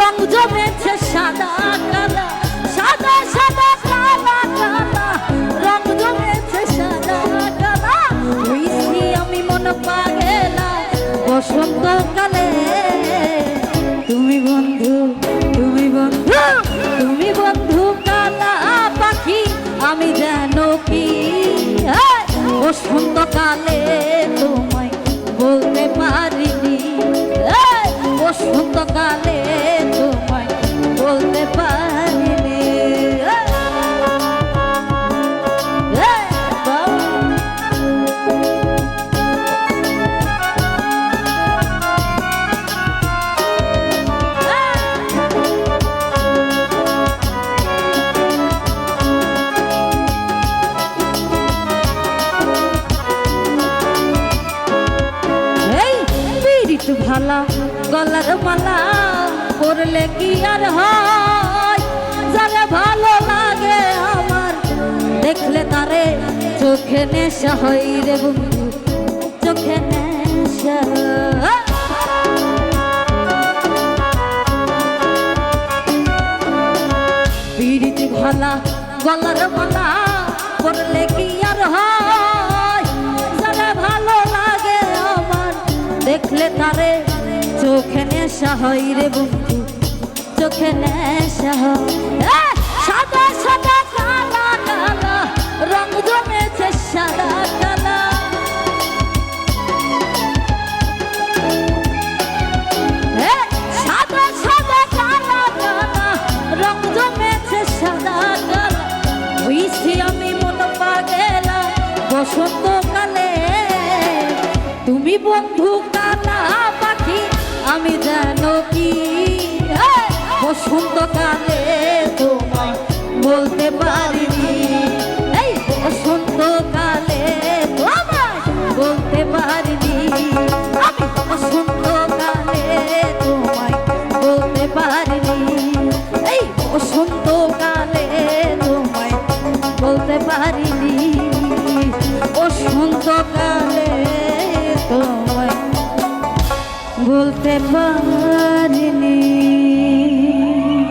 রং জমেছে সাদা কাদা সাদা সাদা কাদা কাদা জমেছে সাদা হইছি আমি মন পাগেলা বসন্তকালে তুমি বন্ধু তুমি বন্ধু তুমি বন্ধু কালা পাখি, আমি জানো কি? বসন্তকালে ভালা, গলার মালা পরলে কি আর হয়? ভালো লাগে আমার, দেখলে তারে চোখে নেশা হয় রে বন্ধু, চোখে নেশা। পিরিত ভালা, গলার মালা পরলে কি আর হয়? চোখে নেশা রে বন্ধু, চোখে নেশা সাদা সাদা কালা কালা, রং জমেছে সাদা, কালা। সাদা সাদা রং সাদা আমি তুমি বন্ধু আমি জানো কি? বসন্তকালে তোমায় বলতে পারিনি। এই, বসন্তকালে তোমায় বলতে পারিনি। আমি বসন্তকালে তোমায় বলতে পারিনি। এই, বসন্তকালে তোমায় বলতে পারিনি। বসন্তকালে তোমায় বলতে পারিনি